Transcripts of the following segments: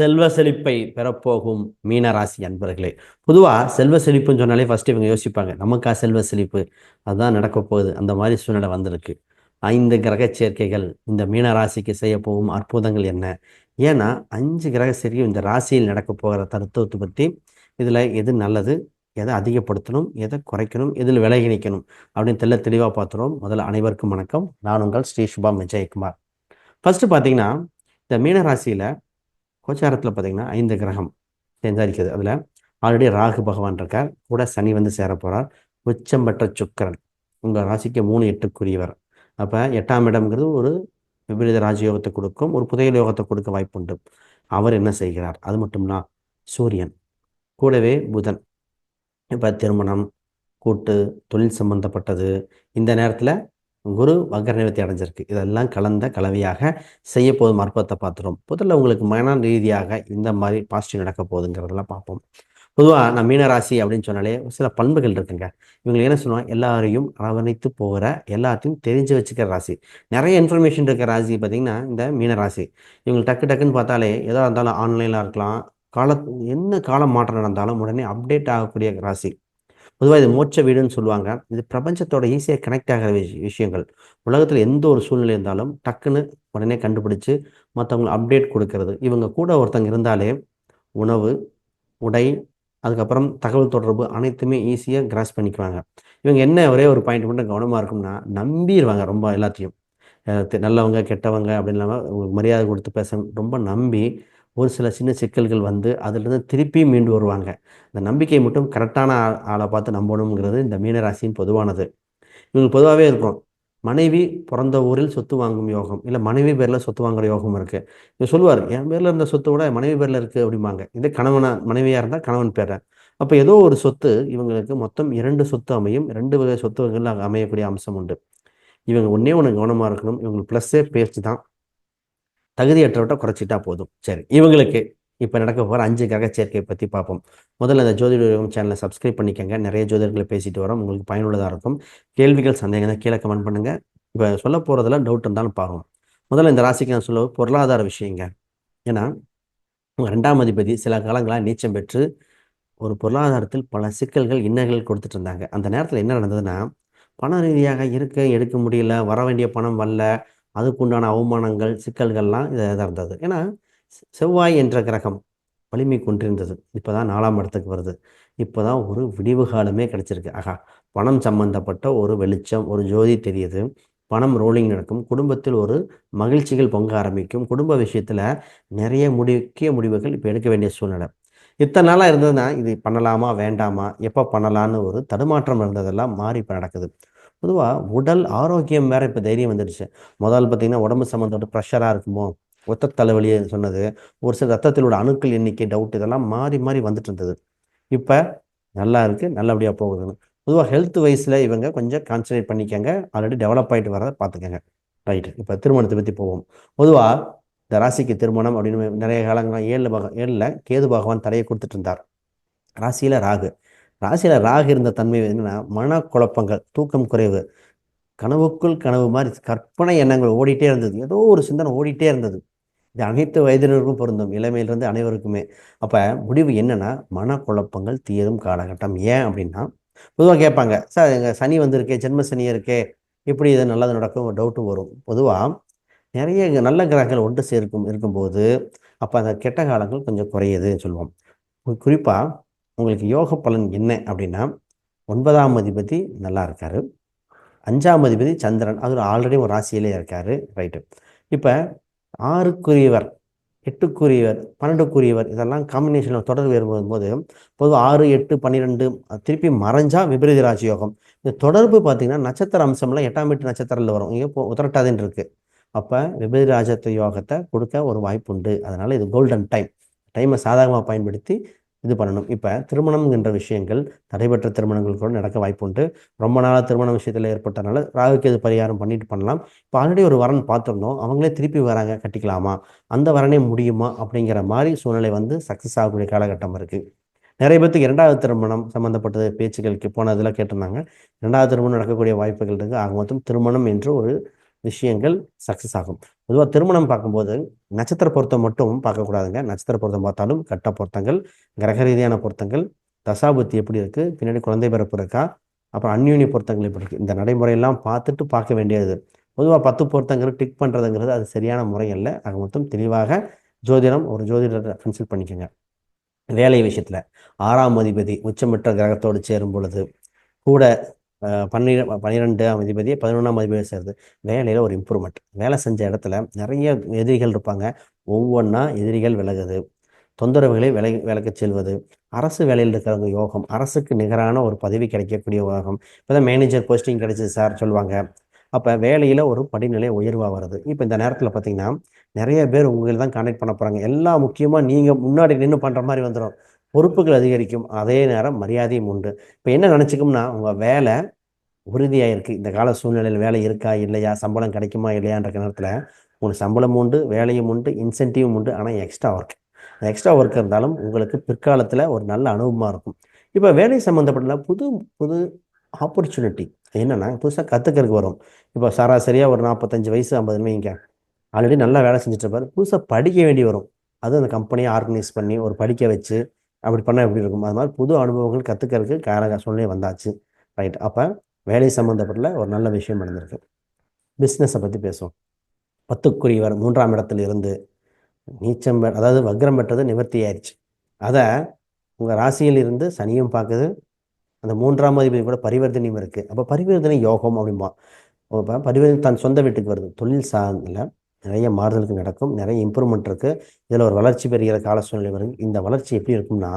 செல்வ செழிப்பை பெறப்போகும் மீனராசி அன்பர்களே. பொதுவாக செல்வ செழிப்புன்னு சொன்னாலே ஃபஸ்ட்டு இவங்க யோசிப்பாங்க நமக்கா செல்வ செழிப்பு? அதுதான் நடக்க போகுது. அந்த மாதிரி சூழ்நிலை வந்திருக்கு. ஐந்து கிரக சேர்க்கைகள் இந்த மீனராசிக்கு செய்ய போகும் அற்புதங்கள் என்ன? ஏன்னா அஞ்சு கிரக சேர்க்கை இந்த ராசியில் நடக்க போகிற தத்துவத்தை பற்றி இதில் எது நல்லது எதை அதிகப்படுத்தணும் எதை குறைக்கணும் எதில் விலகி நிற்கணும் அப்படின்னு தெல்ல தெளிவாக பார்த்துருவோம். முதல்ல அனைவருக்கும் வணக்கம். நான் உங்கள் ஸ்ரீ சுபா விஜயகுமார். ஃபஸ்ட்டு பார்த்தீங்கன்னா இந்த மீனராசியில் கோச்சாரத்தில் பார்த்தீங்கன்னா ஐந்து கிரகம் செஞ்சாரிக்குது அதில் ஆல்ரெடி ராகு பகவான் இருக்கார். கூட சனி வந்து சேர போகிறார் உச்சம் பெற்ற சுக்கரன். உங்கள் ராசிக்கு மூணு எட்டுக்குரியவர். அப்போ எட்டாம் இடம்ங்கிறது ஒரு விபரீத ராஜயோகத்தை கொடுக்கும். ஒரு புதையல் யோகத்தை கொடுக்க வாய்ப்புண்டு அவர் என்ன செய்கிறார்? அது மட்டும்னா சூரியன். கூடவே புதன். இப்போ திருமணம் கூட்டு தொழில் சம்பந்தப்பட்டது. இந்த நேரத்தில் குரு வக்கரநிவர்த்தி அடைஞ்சிருக்கு. இதெல்லாம் கலந்த கலவையாக செய்ய போதும் அற்பத்தை பார்த்துரும். முதல்ல உங்களுக்கு மன ரீதியாக இந்த மாதிரி பாசிட்டிவ் நடக்க போகுதுங்கிறதெல்லாம் பார்ப்போம். பொதுவாக நான் மீனராசி அப்படின்னு சொன்னாலே சில பண்புகள் இருக்குங்க. இவங்க என்ன சொல்லுவாங்க? எல்லாரையும் அரவணைத்து போகிற எல்லாத்தையும் தெரிஞ்சு வச்சுக்கிற ராசி. நிறைய இன்ஃபர்மேஷன் இருக்கிற ராசி பார்த்தீங்கன்னா இந்த மீனராசி. இவங்க டக்கு டக்குன்னு பார்த்தாலே எதாக இருந்தாலும் ஆன்லைனில் இருக்கலாம். கால என்ன காலம் மாற்றம் நடந்தாலும் உடனே அப்டேட் ஆகக்கூடிய ராசி. பொதுவாக இது மோட்ச வீடுன்னு சொல்லுவாங்க. இது பிரபஞ்சத்தோட ஈஸியாக கனெக்ட் ஆகிற விஷயங்கள். உலகத்தில் எந்த ஒரு சூழ்நிலை இருந்தாலும் டக்குன்னு உடனே கண்டுபிடிச்சு மற்றவங்களை அப்டேட் கொடுக்கறது. இவங்க கூட ஒருத்தங்க இருந்தாலே உணவு உடை அதுக்கப்புறம் தகவல் தொடர்பு அனைத்துமே ஈஸியாக கிராஸ் பண்ணிக்குவாங்க. இவங்க என்ன ஒரே ஒரு பாயிண்ட் மட்டும் கவனமாக இருக்கும்னா நம்பிடுவாங்க ரொம்ப எல்லாத்தையும். நல்லவங்க கெட்டவங்க அப்படின்னு இல்லாமல் மரியாதை கொடுத்து பேச ரொம்ப நம்பி ஒரு சில சின்ன சிக்கல்கள் வந்து அதிலிருந்து திருப்பி மீண்டு வருவாங்க. இந்த நம்பிக்கை மட்டும் கரெக்டான ஆளை பார்த்து நம்பணுங்கிறது இந்த மீனராசியின் பொதுவானது. இவங்களுக்கு பொதுவாகவே இருக்கும். மனைவி பிறந்த ஊரில் சொத்து வாங்கும் யோகம் இல்லை மனைவி பேரில் சொத்து வாங்குற யோகம் இருக்குது இவர் சொல்லுவார் என் பேரில் இருந்த சொத்தை விட மனைவி பேரில் இருக்குது அப்படிம்பாங்க. இதே கணவனா மனைவியாக இருந்தால் கணவன் பேர அப்போ ஏதோ ஒரு சொத்து இவங்களுக்கு மொத்தம் இரண்டு சொத்து அமையும். ரெண்டு வகை சொத்துகள் அமையக்கூடிய அம்சம் உண்டு. இவங்க ஒன்றே ஒன்று கவனமாக இருக்கணும். இவங்களுக்கு ப்ளஸ்ஸே பேச்சு தான். தகுதியற்றவற்றை குறைச்சிட்டா போதும். சரி இவங்களுக்கு இப்போ நடக்க போகிற அஞ்சு கிரக சேர்க்கையை பற்றி பார்ப்போம். முதல்ல இந்த ஜோதிட சேனலை சப்ஸ்கிரைப் பண்ணிக்கங்க. நிறைய ஜோதிடர்களை பேசிட்டு வரோம். உங்களுக்கு பயனுள்ளதாக இருக்கும். கேள்விகள் சந்தேகம் கீழே கமெண்ட் பண்ணுங்கள் இப்போ சொல்ல போகிறதுல டவுட் இருந்தாலும் பாருவோம். முதல்ல இந்த ராசிக்கு நான் சொல்ல பொருளாதார விஷயங்க. ஏன்னா ரெண்டாம் அதிபதி சில காலங்களாக நீச்சம் பெற்று ஒரு பொருளாதாரத்தில் பல சிக்கல்கள் இன்னல்கள் கொடுத்துட்டு இருந்தாங்க. அந்த நேரத்தில் என்ன நடந்ததுன்னா பண ரீதியாக இருக்க எடுக்க முடியல வர வேண்டிய பணம் வரல அதுக்குண்டான அவமானங்கள் சிக்கல்கள்லாம் இதாக இருந்தது ஏன்னா செவ்வாய் என்ற கிரகம் வலிமை கொண்டிருந்தது. இப்போ தான் நாலாம் இடத்துக்கு வருது. இப்போ தான் ஒரு விடிவு காலமே கிடச்சிருக்கு. ஆகா பணம் சம்பந்தப்பட்ட ஒரு வெளிச்சம் ஒரு ஜோதி தெரியுது. பணம் ரோலிங் நடக்கும். குடும்பத்தில் ஒரு மகிழ்ச்சிகள் பொங்க ஆரம்பிக்கும். குடும்ப விஷயத்தில் நிறைய முக்கிய முடிவுகள் இப்போ எடுக்க வேண்டிய சூழ்நிலை. இத்தனை நாளாக இருந்ததுன்னா இது பண்ணலாமா வேண்டாமா எப்போ பண்ணலான்னு ஒரு தடுமாற்றம் இருந்ததெல்லாம் மாறி இப்போ நடக்குது. பொதுவாக உடல் ஆரோக்கியம் வேற இப்போ தைரியம் வந்துடுச்சு. முதல் பார்த்தீங்கன்னா உடம்பு சம்மந்தப்பட்ட ப்ரெஷராக இருக்குமோ? ஒத்த தலைவலியை சொன்னது. ஒரு சில ரத்தத்தில் உள்ள அணுக்கள் எண்ணிக்கை டவுட் இதெல்லாம் மாறி மாறி வந்துட்டு இருந்தது. இப்போ நல்லா இருக்குது நல்லபடியாக போகுதுன்னு பொதுவாக ஹெல்த் வைஸில் இவங்க கொஞ்சம் கான்சன்ட்ரேட் பண்ணிக்கங்க. ஆல்ரெடி டெவலப் ஆகிட்டு வரதை பார்த்துக்கங்க. ரைட்டு இப்போ திருமணத்தை பற்றி போவோம். பொதுவாக இந்த ராசிக்கு திருமணம் அப்படின்னு நிறைய காலங்களாக ஏழில் பக ஏழில் கேது பகவான் தடையை கொடுத்துட்டு இருந்தார். ராசியில் ராகு. ராசியில் ராகு இருந்த தன்மை என்னென்னா மனக்குழப்பங்கள் தூக்கம் குறைவு கனவுக்குள் கனவு மாதிரி கற்பனை எண்ணங்கள் ஓடிட்டே இருந்தது. ஏதோ ஒரு சிந்தனை ஓடிட்டே இருந்தது. இது அனைத்து வயதினருக்கும் பொருந்தும். இளமையிலிருந்து அனைவருக்குமே. அப்போ முடிவு என்னென்னா மனக்குழப்பங்கள் தீரும் காலகட்டம். ஏன் அப்படின்னா பொதுவாக கேட்பாங்க சார் எங்கள் சனி வந்திருக்கே ஜென்ம சனி இருக்கே. இப்படி இது நல்லது நடக்கும்? ஒரு வரும். பொதுவாக நிறைய நல்ல கிரகங்கள் ஒன்று சேர்க்கும் இருக்கும்போது அப்போ அந்த கெட்ட காலங்கள் கொஞ்சம் குறையுதுன்னு சொல்லுவோம். குறிப்பாக உங்களுக்கு யோக பலன் என்ன அப்படின்னா ஒன்பதாம் அதிபதி நல்லா இருக்கார். அஞ்சாம் அதிபதி சந்திரன். அது ஆல்ரெடி ஒரு ராசியிலே இருக்கார். ரைட்டு இப்போ ஆறுக்குரியவர் எட்டுக்குரியவர் பன்னெண்டுக்குரியவர் இதெல்லாம் காம்பினேஷனில் தொடர்பு வரும்போது பொதுவாக ஆறு எட்டு பன்னிரெண்டு திருப்பி மறைஞ்சா விபரீத ராசி யோகம் இந்த தொடர்பு பார்த்தீங்கன்னா நட்சத்திர அம்சம்லாம் எட்டாம் எட்டு நட்சத்திரத்தில் வரும். இங்கே இப்போ உத்தரட்டாதுன்னு இருக்குது அப்போ விபரீத ராஜத்த யோகத்தை கொடுக்க ஒரு வாய்ப்பு உண்டு. அதனால் இது கோல்டன் டைம் டைமை சாதகமாக பயன்படுத்தி இது பண்ணணும். இப்போ திருமணம்ங்கிற விஷயங்கள் தடைபெற்ற திருமணங்கள் கூட நடக்க வாய்ப்பு உண்டு. ரொம்ப நாளாக திருமண விஷயத்தில் ஏற்பட்டனால ராகுக்கு இது பரிகாரம் பண்ணிட்டு பண்ணலாம். இப்போ ஆல்ரெடி ஒரு வரன் பார்த்துருந்தோம். அவங்களே திருப்பி வராங்க கட்டிக்கலாமா? அந்த வரனே முடியுமா? அப்படிங்கிற மாதிரி சூழ்நிலை வந்து சக்ஸஸ் ஆகக்கூடிய காலகட்டம் இருக்குது நிறைய பேர்த்துக்கு இரண்டாவது திருமணம் சம்மந்தப்பட்ட பேச்சுகளுக்கு போன கேட்டிருந்தாங்க. இரண்டாவது திருமணம் நடக்கக்கூடிய வாய்ப்புகள் இருக்குது ஆக மொத்தம் திருமணம் என்று ஒரு விஷயங்கள் சக்ஸஸ் ஆகும். பொதுவாக திருமணம் பார்க்கும்போது நட்சத்திர பொருத்தம் மட்டும் பார்க்கக்கூடாதுங்க நட்சத்திர பொருத்தம் பார்த்தாலும் கட்ட பொருத்தங்கள் கிரக ரீதியான பொருத்தங்கள் தசாபுத்தி எப்படி இருக்குது பின்னாடி குழந்தை பிறப்பு இருக்கா அப்புறம் அந்யூனி பொருத்தங்கள் எப்படி இருக்குது இந்த நடைமுறையெல்லாம் பார்த்துட்டு பார்க்க வேண்டியது. பொதுவாக பத்து பொருத்தங்கள் டிக் பண்ணுறதுங்கிறது அது சரியான முறை இல்லை அது மொத்தம் தெளிவாக ஜோதிடம் ஒரு ஜோதிடரை கன்சல்ட் பண்ணிக்கோங்க. வேலை விஷயத்தில் ஆறாம் அதிபதி உச்சமிட்ட கிரகத்தோடு சேரும் பொழுது கூட பன்னிர பன்னிரெண்டாம் அதிபதி பதினொன்றாம் அதிபதியை சேருது வேலையில் ஒரு இம்ப்ரூவ்மெண்ட் வேலை செஞ்ச இடத்துல நிறைய எதிரிகள் இருப்பாங்க. ஒவ்வொன்றா எதிரிகள் விலகுது. தொந்தரவுகளை விலை விலக்கச் செல்வது. அரசு வேலையில் இருக்கிறவங்க யோகம். அரசுக்கு நிகரான ஒரு பதவி கிடைக்கக்கூடிய யோகம் இப்போ தான் மேனேஜர் போஸ்டிங் கிடைச்சது சார் சொல்லுவாங்க. அப்போ வேலையில் ஒரு படிநிலை உயர்வாக வருது. இப்போ இந்த நேரத்தில் பார்த்தீங்கன்னா நிறைய பேர் உங்களை தான் கான்டாக்ட் பண்ண போகிறாங்க எல்லாம் முக்கியமாக நீங்கள் முன்னாடி நின்று பண்ணுற மாதிரி வந்துடும் பொறுப்புகள் அதிகரிக்கும். அதே நேரம் மரியாதையும் உண்டு. இப்போ என்ன நினச்சிக்கும்னா உங்கள் வேலை உறுதியாக இருக்குது இந்த கால சூழ்நிலையில் வேலை இருக்கா இல்லையா சம்பளம் கிடைக்குமா இல்லையான்ற நேரத்தில் உங்களுக்கு சம்பளம் உண்டு வேலையும் உண்டு இன்சென்டிவும் உண்டு. ஆனால் எக்ஸ்ட்ரா ஒர்க் எக்ஸ்ட்ரா ஒர்க் இருந்தாலும் உங்களுக்கு பிற்காலத்தில் ஒரு நல்ல அனுபவமாக இருக்கும். இப்போ வேலை சம்மந்தப்பட்ட புது புது ஆப்பர்ச்சுனிட்டி என்னென்னா புதுசாக கற்றுக்கிறதுக்கு வரும். இப்போ சராசரியாக ஒரு நாற்பத்தஞ்சு வயசு ஐம்பது வைங்க. ஆல்ரெடி நல்லா வேலை செஞ்சுட்டு இருப்பார். புதுசாக படிக்க வேண்டி வரும். அது அந்த கம்பெனியை ஆர்கனைஸ் பண்ணி ஒரு படிக்க வச்சு அப்படி பண்ணால் எப்படி இருக்கும்? அது மாதிரி புது அனுபவங்கள் கற்றுக்கிறதுக்கு கால சூழ்நிலை வந்தாச்சு. ரைட் அப்போ வேலை சம்மந்தப்பட்ட ஒரு நல்ல விஷயம் நடந்திருக்கு. பிஸ்னஸை பற்றி பேசுவோம். பத்துக்குரியவர் மூன்றாம் இடத்துல இருந்து நீச்சம் அதாவது வக்ரம் பெற்றது நிவர்த்தி ஆயிடுச்சு அதை உங்கள் ராசியில் இருந்து சனியும் பார்க்குது அந்த மூன்றாம் அதிபதி கூட பரிவர்த்தனையும் இருக்குது அப்போ பரிவர்த்தனை யோகம் அப்படிம்பா. இப்போ பரிவர்த்தனை தன் சொந்த வீட்டுக்கு வருது. தொழில் சார்ந்தில் நிறைய மாறுதலுக்கு நடக்கும் நிறைய இம்ப்ரூவ்மெண்ட் இருக்குது இதில் ஒரு வளர்ச்சி பெறுகிற கால சூழ்நிலை வருது. இந்த வளர்ச்சி எப்படி இருக்கும்னா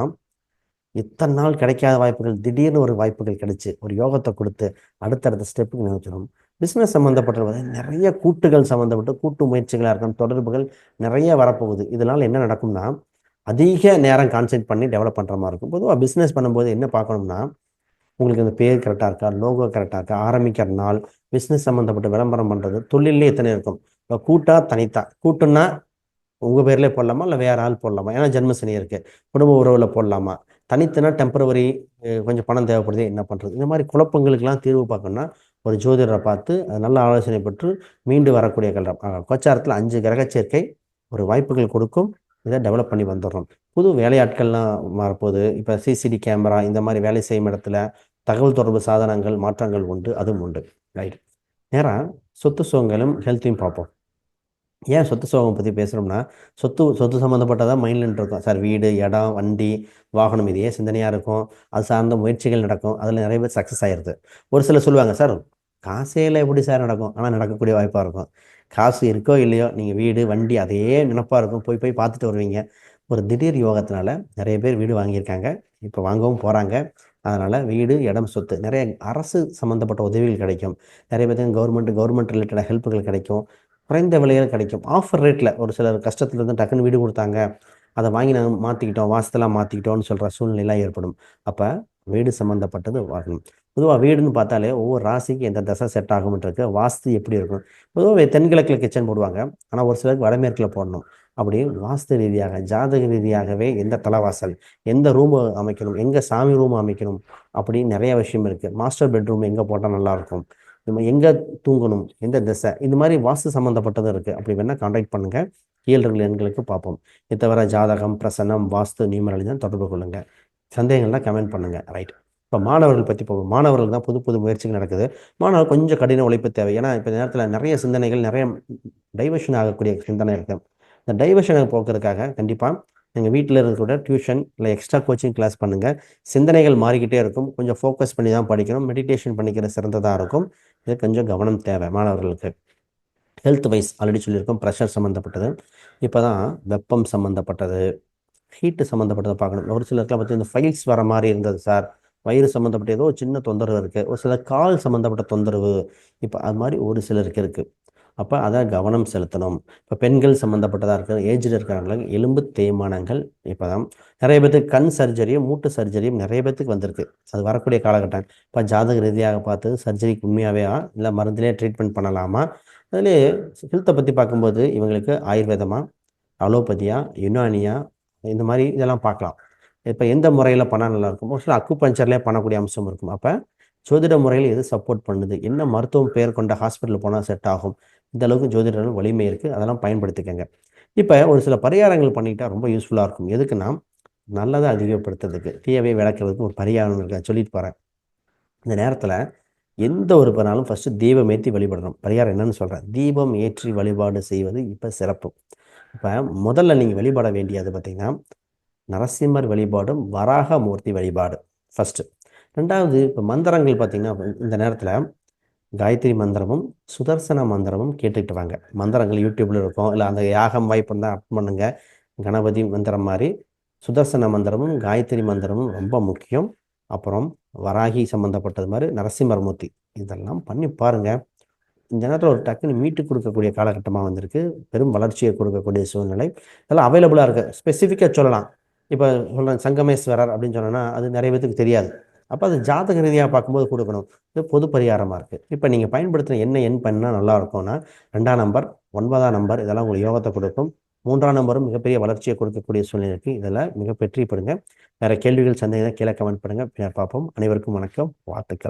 இத்தனை நாள் கிடைக்காத வாய்ப்புகள் திடீர்னு ஒரு வாய்ப்புகள் கிடைச்சி ஒரு யோகத்தை கொடுத்து அடுத்தடுத்த ஸ்டெப்புக்கு நினைச்சிடும் பிஸ்னஸ் சம்மந்தப்பட்ட நிறைய கூட்டுகள் சம்மந்தப்பட்ட கூட்டு முயற்சிகளாக இருக்கும் தொடர்புகள் நிறைய வரப்போகுது. இதனால் என்ன நடக்கும்னா அதிக நேரம் கான்சென்ட் பண்ணி டெவலப் பண்ணுற மாதிரி இருக்கும். பொதுவாக பிஸ்னஸ் பண்ணும்போது என்ன பார்க்கணும்னா உங்களுக்கு அந்த பேர் கரெக்டாக இருக்கா லோகோ கரெக்டாக இருக்கா ஆரம்பிக்கிற நாள் பிஸ்னஸ் சம்மந்தப்பட்ட விளம்பரம் பண்ணுறது தொழிலே எத்தனை இருக்கும். இப்போ கூட்டா தனித்தா. கூட்டுன்னா உங்கள் பேர்லேயே போடலாமா? இல்லை வேறு ஆள் போடலாமா? ஏன்னா ஜென்மசனி இருக்குது குடும்ப உறவில் போடலாமா? தனித்துனா டெம்பரவரி கொஞ்சம் பணம் தேவைப்படுது என்ன பண்ணுறது இந்த மாதிரி குழப்பங்களுக்கெல்லாம் தீர்வு பார்க்கணும்னா ஒரு ஜோதிடரை பார்த்து அது நல்ல ஆலோசனை பெற்று மீண்டு வரக்கூடிய கல்றம் கோச்சாரத்தில் அஞ்சு கிரக சேர்க்கை ஒரு வாய்ப்புகள் கொடுக்கும். இதை டெவலப் பண்ணி வந்துடுறோம் புது வேலையாட்கள்லாம் மாறப்போகுது இப்போ சிசிடி கேமரா இந்த மாதிரி வேலை செய்யும் இடத்துல தகவல் தொடர்பு சாதனங்கள் மாற்றங்கள் உண்டு அதுவும் உண்டு. ரைட் நேராக சொத்து சுகங்களும் ஹெல்த்தையும் பார்ப்போம். ஏன் சொத்து சோகம் பற்றி பேசுகிறோம்னா சொத்து சொத்து சம்மந்தப்பட்டதாக மைண்டில் இருக்கும் சார் வீடு இடம் வண்டி வாகனம் இதையே சிந்தனையாக இருக்கும்? அது சார்ந்த முயற்சிகள் நடக்கும். அதில் நிறைய பேர் சக்ஸஸ் ஆகிடுது ஒரு சிலர் சொல்லுவாங்க சார் காசேல எப்படி சார் நடக்கும்? ஆனால் நடக்கக்கூடிய வாய்ப்பாக இருக்கும். காசு இருக்கோ இல்லையோ நீங்கள் வீடு வண்டி அதையே நினப்பாக இருக்கும். போய் போய் பார்த்துட்டு வருவீங்க. ஒரு திடீர் யோகத்தினால நிறைய பேர் வீடு வாங்கியிருக்காங்க. இப்போ வாங்கவும் போகிறாங்க அதனால் வீடு இடம் சொத்து நிறைய அரசு சம்மந்தப்பட்ட உதவிகள் கிடைக்கும். நிறைய பேருக்கு கவர்மெண்ட் கவர்மெண்ட் ரிலேட்டடாக ஹெல்ப்புகள் கிடைக்கும். குறைந்த விலையில் கிடைக்கும். ஆஃபர் ரேட்டில் ஒரு சிலர் கஷ்டத்தில் இருந்து டக்குன்னு வீடு கொடுத்தாங்க. அதை வாங்கி நாங்கள் மாற்றிக்கிட்டோம் வாசத்தெல்லாம் மாற்றிக்கிட்டோம்னு சொல்கிற சூழ்நிலைலாம் ஏற்படும். அப்போ வீடு சம்மந்தப்பட்டது வாங்கணும். பொதுவாக வீடுன்னு பார்த்தாலே ஒவ்வொரு ராசிக்கு எந்த தசை செட் ஆகும்ன்றது வாஸ்து எப்படி இருக்கும்? பொதுவாக தென்கிழக்கில் கிச்சன் போடுவாங்க. ஆனால் ஒரு சிலருக்கு வடமேற்கில் போடணும். அப்படி வாஸ்து ரீதியாக ஜாதக ரீதியாகவே எந்த தலைவாசல் எந்த ரூம் அமைக்கணும் எங்கே சாமி ரூம் அமைக்கணும் அப்படி நிறைய விஷயம் இருக்குது மாஸ்டர் பெட்ரூம் எங்கே போட்டால் நல்லாயிருக்கும் நம்ம எங்கே தூங்கணும்? எந்த திசை? இந்த மாதிரி வாஸ்து சம்மந்தப்பட்டதும் இருக்குது அப்படி வேணால் காண்டாக்ட் பண்ணுங்கள் கீழர்கள் எண்களுக்கு பார்ப்போம். இது தவிர ஜாதகம் பிரசனம் வாஸ்து நியூமரலி தான் தொடர்பு கொள்ளுங்கள் சந்தேகங்கள்லாம் கமெண்ட் பண்ணுங்கள் ரைட் இப்போ மாணவர்கள் பற்றி போவோம். மாணவர்கள் தான் புது புது முயற்சிகள் நடக்குது. மாணவர் கொஞ்சம் கடின உழைப்பு தேவை. ஏன்னா இப்போ நேரத்தில் நிறைய சிந்தனைகள் நிறைய டைவர்ஷன் ஆகக்கூடிய சிந்தனை இருக்குது இந்த டைவர்ஷனை போக்குறதுக்காக கண்டிப்பாக நீங்கள் வீட்டில் இருக்கிற டியூஷன் இல்லை எக்ஸ்ட்ரா கோச்சிங் கிளாஸ் பண்ணுங்கள் சிந்தனைகள் மாறிக்கிட்டே இருக்கும். கொஞ்சம் ஃபோக்கஸ் பண்ணி தான் படிக்கணும். மெடிடேஷன் பண்ணிக்கிற சிறந்ததாக இருக்கும். இது கொஞ்சம் கவனம் தேவை மாணவர்களுக்கு. ஹெல்த் வைஸ் ஆல்ரெடி சொல்லியிருக்கோம் ப்ரெஷர் சம்மந்தப்பட்டது இப்போ தான் வெப்பம் சம்மந்தப்பட்டது ஹீட்டு சம்மந்தப்பட்டதை பார்க்கணும். ஒரு சிலருக்குலாம் பார்த்து இந்த ஃபைல்ஸ் வர மாதிரி இருந்தது சார் வயிறு சம்மந்தப்பட்ட ஏதோ சின்ன தொந்தரவு இருக்குது ஒரு சில கால் சம்மந்தப்பட்ட தொந்தரவு. இப்போ அது மாதிரி ஒரு சிலருக்கு இருக்குது அப்போ அதை கவனம் செலுத்தணும். இப்போ பெண்கள் சம்மந்தப்பட்டதாக இருக்கிற ஏஜில் இருக்கிறவங்களுக்கு எலும்பு தேய்மானங்கள் இப்போ தான் நிறைய பேத்துக்கு கண் சர்ஜரியும் மூட்டு சர்ஜரியும் நிறைய பேத்துக்கு வந்திருக்கு. அது வரக்கூடிய காலகட்டம். இப்போ ஜாதக ரீதியாக பார்த்து சர்ஜரிக்கு உண்மையாகவே இல்லை மருந்திலே ட்ரீட்மெண்ட் பண்ணலாமா? அதிலே ஹெல்த்தை பற்றி பார்க்கும்போது இவங்களுக்கு ஆயுர்வேதமாக அலோபதியா யுனானியா இந்த மாதிரி இதெல்லாம் பார்க்கலாம். இப்போ எந்த முறையில் பண்ணால் நல்லாயிருக்கும் ஒரு சில அக்கு பஞ்சர்லேயே பண்ணக்கூடிய அம்சம் இருக்கும். அப்போ ஜோதிட முறையில் எது சப்போர்ட் பண்ணுது? என்ன மருத்துவம் பெயர் கொண்ட ஹாஸ்பிட்டல் போனால் செட் ஆகும்? இந்த அளவுக்கு ஜோதிடர்கள் வலிமை இருக்குது அதெல்லாம் பயன்படுத்திக்கங்க. இப்போ ஒரு சில பரிகாரங்கள் பண்ணிக்கிட்டால் ரொம்ப யூஸ்ஃபுல்லாக இருக்கும். எதுக்குன்னா நல்லதை அதிகப்படுத்துறதுக்கு தீயவை விளக்குறதுக்கு ஒரு பரிகாரம் இருக்க. சொல்லிட்டு போகிறேன் இந்த நேரத்தில் எந்த ஒரு பண்ணாலும் ஃபஸ்ட்டு தீபம் ஏற்றி வழிபடணும். பரிகாரம் என்னன்னு சொல்கிறேன் தீபம் ஏற்றி வழிபாடு செய்வது இப்போ சிறப்பு. இப்போ முதல்ல நீங்கள் வழிபட வேண்டியது பார்த்திங்கன்னா நரசிம்மர் வழிபாடும் வராக மூர்த்தி வழிபாடு ஃபஸ்ட்டு ரெண்டாவது இப்போ மந்திரங்கள் பார்த்திங்கன்னா இந்த நேரத்தில் காயத்ரி மந்திரமும் சுதர்சன மந்திரமும் கேட்டுக்கிட்டு வாங்க. மந்திரங்கள் யூடியூப்பில் இருக்கும். இல்லை அந்த யாகம் வாய்ப்பு தான் அட் பண்ணுங்க. கணபதி மந்திரம் மாதிரி சுதர்சன மந்திரமும் காயத்ரி மந்திரமும் ரொம்ப முக்கியம். அப்புறம் வராகி சம்மந்தப்பட்டது மாதிரி நரசிம்மர்மூர்த்தி. இதெல்லாம் பண்ணி பாருங்கள் இந்த நேரத்தில் ஒரு டக்குன்னு மீட்டு கொடுக்கக்கூடிய காலகட்டமாக வந்திருக்கு. பெரும் வளர்ச்சியை கொடுக்கக்கூடிய சூழ்நிலை. இதெல்லாம் அவைலபிளாக இருக்குது ஸ்பெசிஃபிக்காக சொல்லலாம். இப்போ சொல்கிறேன் சங்கமேஸ்வரர் அப்படின்னு சொன்னோன்னா அது நிறைய பேத்துக்கு தெரியாது. அப்போ அது ஜாதக ரீதியாக பார்க்கும்போது கொடுக்கணும். இது பொது பரிகாரமாக இருக்குது இப்போ நீங்கள் பயன்படுத்துகிற என்ன எண் பண்ணால் நல்லா இருக்கும்னா ரெண்டாம் நம்பர் ஒன்பதாம் நம்பர் இதெல்லாம் உங்களுக்கு யோகத்தை கொடுக்கும். மூன்றாம் நம்பரும் மிகப்பெரிய வளர்ச்சியை கொடுக்கக்கூடிய சூழ்நிலை இருக்குது இதில் மிக பெற்றி வேறு கேள்விகள் சந்தேகம் கீழே கமெண்ட் பண்ணுங்கள் பின்னர் பார்ப்போம். அனைவருக்கும் வணக்கம். வாழ்த்துக்கள்.